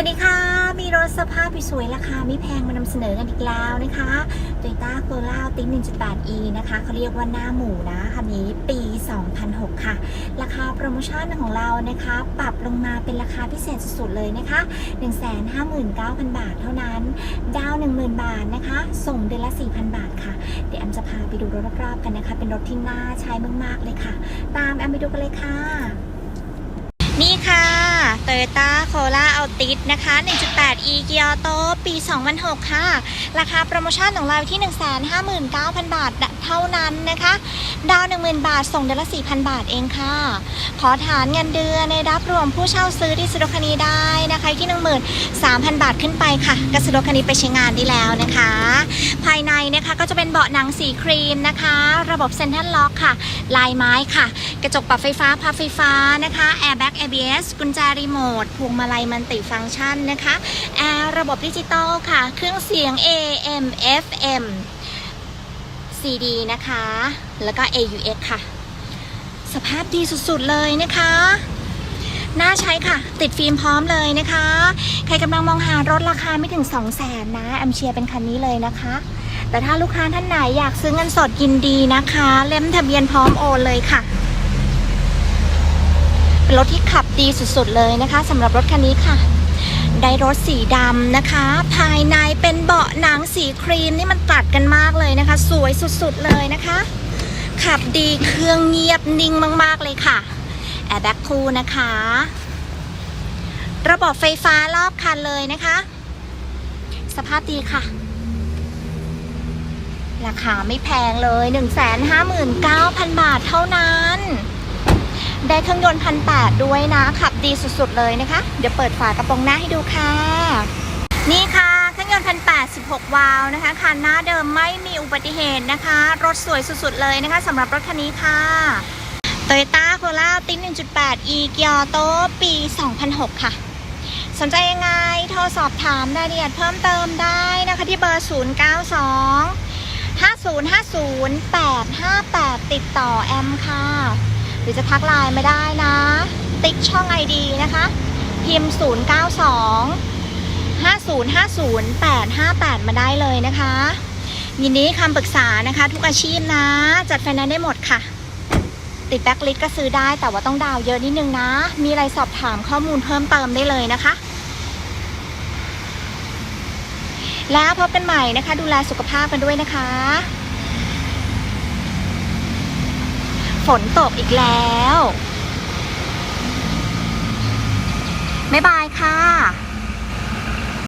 วัสดีค่ะ มีรถสภาพสวยราคาไม่แพงมานำเสนอกันอีกแล้วนะคะ Toyota Corolla Altis 1.8e นะคะเขาเรียกว่าหน้าหมูนะคันนี้ปี 2006 ค่ะ ราคาโปรโมชั่นของเรานะคะ ปรับลงมาเป็นราคาพิเศษสุดๆเลยนะคะ 159,000 บาทเท่านั้น ดาว 10,000 บาทนะคะ ส่งเดือนละ 4,000 บาทค่ะ เดี๋ยวแอมจะพาไปดูรถรอบๆกันนะคะ เป็นรถที่น่าใช้มากๆเลยค่ะ ตามแอมไปดูกันเลยค่ะ นี่ค่ะ ต้าโคลาเอาติดนะคะ 1.8e เกียร์โต ปี 2006 ค่ะ ราคาโปรโมชั่นของเราที่ 159,000 บาทเท่านั้นนะคะ ดาว 10,000 บาท ส่งเดือนละ 4,000 บาทเองค่ะ ขอฐานเงินเดือนในรับรวมผู้เช่าซื้อที่ซื้อรถคันนี้ได้นะคะที่ 13,000 บาทขึ้นไปค่ะกระซื้อคันนี้ไปใช้งานได้แล้วนะคะ ภายในนะคะก็จะเป็นเบาะหนังสีครีมนะคะ ระบบเซ็นทรัลล็อกค่ะ ลายไม้ค่ะ กระจกปรับไฟฟ้าพับไฟฟ้านะคะแอร์แบ็ก ABS กุญแจรีโมทพวงมาลัยมันติฟังก์ชันนะคะแอร์ระบบดิจิตอลค่ะ เครื่องเสียง AM FM CD นะคะ แล้วก็ AUX ค่ะ สภาพดีสุดๆเลยนะคะ น่าใช้ค่ะ ติดฟิล์มพร้อมเลยนะคะ ใครกำลังมองหารถราคาไม่ถึง 2 0 0แสนนะแอมเชียร์เป็นคันนี้เลยนะคะ แต่ถ้าลูกค้าท่านไหนอยากซื้อเงินสดยินดีนะคะ เล่มทะเบียนพร้อมโอนเลยค่ะเป็นรถที่ขับดีสุดๆเลยนะคะสำหรับรถคันนี้ค่ะ ได้รถสีดำนะคะ ภายในเป็นเบาะหนังสีครีมนี่มันตัดกันมากเลยนะคะ สวยสุดๆเลยนะคะ ขับดีเครื่องเงียบนิ่งมากๆเลยค่ะแอร์แบ็กคูลนะคะ ระบบไฟฟ้ารอบคันเลยนะคะ สภาพดีค่ะ ราคาไม่แพงเลย 159,000 บาทเท่านั้น ได้เครื่องยนต์พันแปดด้วยนะ ขับดีสุดๆเลยนะคะ เดี๋ยวเปิดฝากระโปรงหน้าให้ดูค่ะ นี่ค่ะเครื่องยนต์พันแปดสิบหกวาล์วนะคะคันหน้าเดิมไม่มีอุบัติเหตุนะคะ รถสวยสุดๆเลยนะคะสำหรับรถคันนี้ค่ะ Toyota Corolla Altis 1.8e Gear Auto ปี 2006 ค่ะ สนใจยังไง โทรสอบถามรายละเอียดเพิ่มเติมได้นะคะที่เบอร์ 092 5050 858 ติดต่อแอมค่ะ รือจะทักไลน์ไม่ได้นะ ติ๊กช่อง ID นะคะ พิมพ์ 092 5050 858 มาได้เลยนะคะ ยินดีคำปรึกษานะคะ ทุกอาชีพนะ จัดไฟแนนซ์ได้หมดค่ะ ติดแบ็คลิสก็ซื้อได้แต่ว่าต้องดาวเยอะนิดนึงนะ มีอะไรสอบถามข้อมูลเพิ่มเติมได้เลยนะคะแล้วพบกันใหม่นะคะ ดูแลสุขภาพกันด้วยนะคะ ฝนตกอีกแล้ว บ๊ายบาย